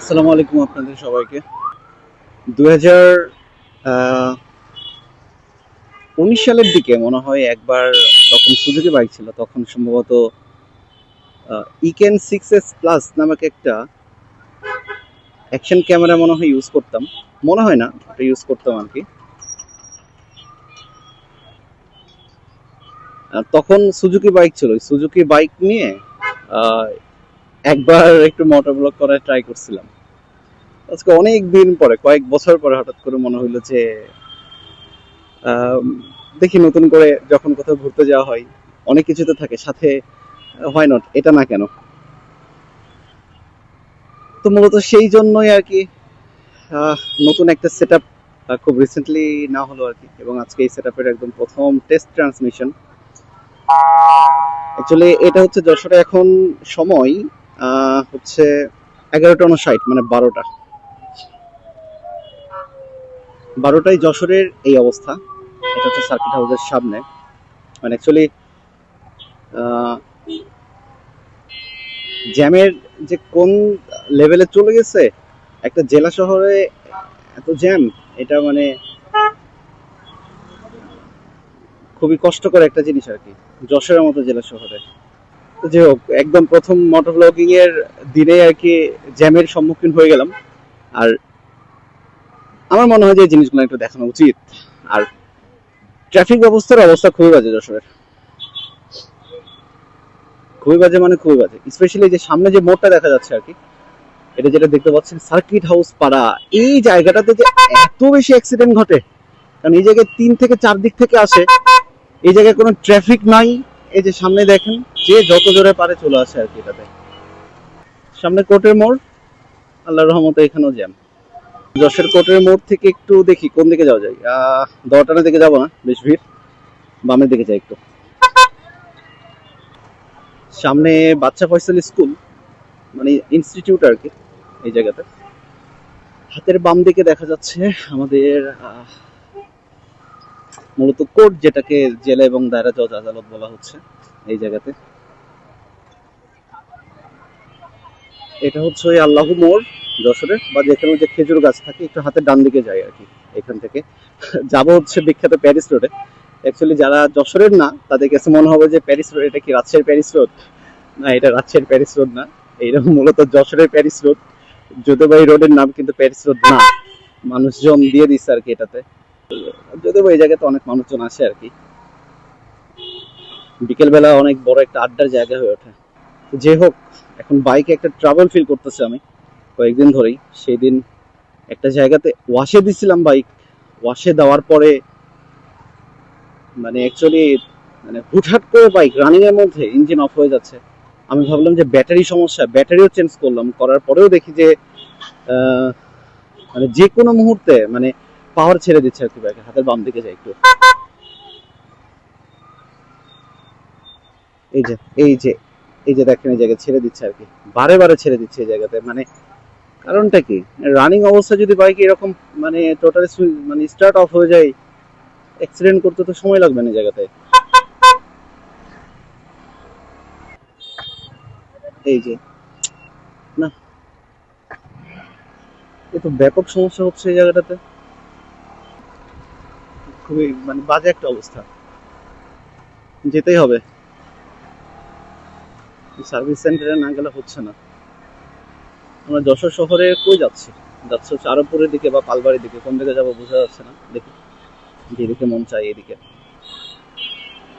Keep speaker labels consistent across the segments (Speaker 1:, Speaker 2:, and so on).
Speaker 1: আসসালামু আলাইকুম আপনাদের সবাইকে। দু উনিশ সালের দিকে মনে হয় একবার তখন সুজুকি বাইক ছিল, তখন সম্ভবত ইকেন সিক্স এস প্লাস নামক একটা অ্যাকশন ক্যামেরা মনে হয় ইউজ করতাম। মনে হয় না, ওটা ইউজ করতাম আর কি। তখন সুজুকি বাইক ছিল। সুজুকি বাইক নিয়ে একবার একটু মোটর ব্লক করার ট্রাই করছিলাম। আজকে অনেক দিন পরে, কয়েক বছর পরে হঠাৎ করে মনে হইল যে দেখি নতুন করে যখন কোথাও ঘুরতে যাওয়া হয়, অনেক কিছু তো থাকে, সাথে হয় নট এটা না কেন? তো মূলত সেই জন্যই আর কি নতুন একটা সেট খুব রিসেন্টলি না হলো আর কি, এবং আজকে এই সেট একদম প্রথম টেস্ট ট্রান্সমিশন অ্যাকচুয়ালি এটা হচ্ছে যশোরে এখন সময় হচ্ছে এগারোটা উনষাট মানে বারোটা। বারোটাই যশোরের এই অবস্থা। এটা হচ্ছে সার্কিট হাউসের সামনে। মানে অ্যাকচুয়ালি জ্যামের যে কোন লেভেলে চলে গেছে, একটা জেলা শহরে এত জ্যাম এটা মানে খুবই কষ্টকর একটা জিনিস আর কি, যশোরের মতো জেলা শহরে। যাই হোক, একদম প্রথম মোটর ব্লগিং এর দিনে আর কি জ্যামের সম্মুখীন হয়ে গেলাম। আর আমার মনে হয় যে জিনিসগুলো একটু দেখানো উচিত। আর ট্রাফিক ব্যবস্থার অবস্থা খুবই বাজে যশোরের। খুবই বাজে মানে খুবই বাজে। স্পেশালি যে সামনে যে মোড়টা দেখা যাচ্ছে আর কি, এটা যেটা দেখতে পাচ্ছেন সার্কিট হাউস পাড়া। এই জায়গাটাতে যে এত বেশি অ্যাক্সিডেন্ট ঘটে, কারণ এই জায়গায় তিন থেকে চার দিক থেকে আসে, এই জায়গায় কোনো ট্রাফিক নাই। এই যে সামনে দেখেন, যে যত জোরে পারে চলে আসে আর কি এটাতে। সামনে কোর্টের মোড়, আল্লাহর রহমতে এখানেও জ্যাম। যশোর কোর্টের মোড় থেকে একটু দেখি, কোন দিকে যাওয়া যায়? আহ দহটানের দিকে যাব না, বেশ ভিড়। বামের দিকে যাই একটু। সামনে বাচ্চা ফয়সাল স্কুল মানে ইনস্টিটিউট আর কি, এই জায়গাতে। হাতের বাম দিকে দেখা যাচ্ছে আমাদের মূলত কোর্ট যেটাকে জেলা এবং দায়রা জজ আদালত বলা হচ্ছে এই জায়গাতে। এটা হচ্ছে ওই আল্লাহ মোড় যশোরে, বা যেখানে যে খেজুর গাছ থাকে, একটু হাতের ডান দিকে যায় আর কি, এখান থেকে। যাব হচ্ছে বিখ্যাত প্যারিস রোডে। অ্যাকচুয়ালি যারা যশোরের না, তাদের কাছে মনে হবে যে প্যারিস রোড, এটা কি রাজশাহীর প্যারিস রোড? না, এটা রাজশাহীর প্যারিস রোড না। এইরকম মূলত যশোরের প্যারিস রোড। যদুবাই রোডের নাম কিন্তু প্যারিস রোড না। মানুষজন দিয়ে দিচ্ছে আর কি এটাতে। যদিও এই জায়গাতে অনেক মানুষজন আসে আর কি। বিকেলবেলা অনেক বড় একটা আড্ডার জায়গা হয়ে ওঠে। যে হোক, এখন বাইকে একটা ট্রাভেল ফিল করতেছে আমি কয়েকদিন ধরেই। সেই দিন একটা জায়গাতে ওয়াশে দিছিলাম বাইক ওয়াশে দেওয়ার পরে মানে অ্যাকচুয়ালি মানে হুটহাট করে বাইক রানিং এর মধ্যে ইঞ্জিন অফ হয়ে যাচ্ছে। আমি ভাবলাম যে ব্যাটারি সমস্যা ব্যাটারিও চেঞ্জ করলাম। করার পরেও দেখি যে মানে যে কোনো মুহূর্তে মানে পাওয়ার ছেড়ে দিচ্ছে আর কি হাতের বাম দিকে যায় একটু। এই যে এই যে এই যে দেখেন, এই জায়গায় ছেড়ে দিচ্ছে আর কি। বারে বারে ছেড়ে দিচ্ছে এই জায়গাতে মানে কারণটা কি? রানিং অবস্থা যদি বাইক এরকম মানে টোটালি মানে স্টার্ট অফ হয়ে যায় অ্যাক্সিডেন্ট করতে তো সময় লাগবে না জায়গাতে। এই যে, না। এ তো ব্যাপক সমস্যা হচ্ছে এই জায়গাটাতে। খুবই মানে বাজে একটা অবস্থা। যেতেই হবে। সার্ভিস সেন্টারে না গেলে হচ্ছে না। আমরা যশোর শহরে কই যাচ্ছি? যাচ্ছে হচ্ছে আরবপুরের দিকে বা পালবাড়ির দিকে। কোন দিকে যাব বোঝা যাচ্ছে না। দেখি। যেদিকে মন চাই এদিকে।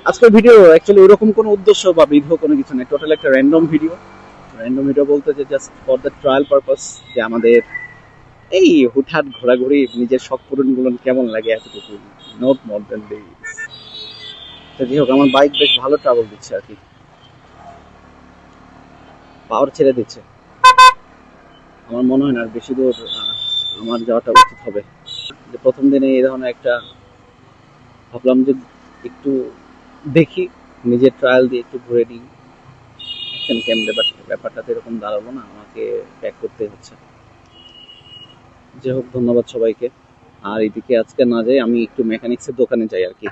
Speaker 1: আজকের ভিডিও অ্যাকচুয়ালি ওরকম কোনো উদ্দেশ্য বা বিধ কোনো কিছু নেই। টোটাল একটা র্যান্ডম ভিডিও র্যান্ডম ভিডিও বলতে যে just for the trial purpose যে আমাদের এই হুটহাট ঘোরাঘুরি, নিজের শখ পূরণগুলো কেমন লাগে এতটুকু। মোর দেন দিস তো যাই হোক, আমার বাইক বেশ ভালো ট্রাভেল দিচ্ছে আর কি। পাওয়ার ছেড়ে দিচ্ছে। আমার মনে হয় না আর বেশি দূর আমার যাওয়াটা উচিত হবে। যে প্রথম দিনে এই ধরনের একটা ভাবলাম যে একটু দেখি, নিজের ট্রায়াল দিয়ে একটু ঘুরে নিই। অ্যাকশন ক্যামেরা ব্যাপারটা তো এরকম দাঁড়াবো না, আমাকে প্যাক করতে হচ্ছে। যে হোক, ধন্যবাদ সবাইকে। আর এদিকে আজকে না যাই আমি একটু মেকানিক্সের দোকানে যাই আর কি।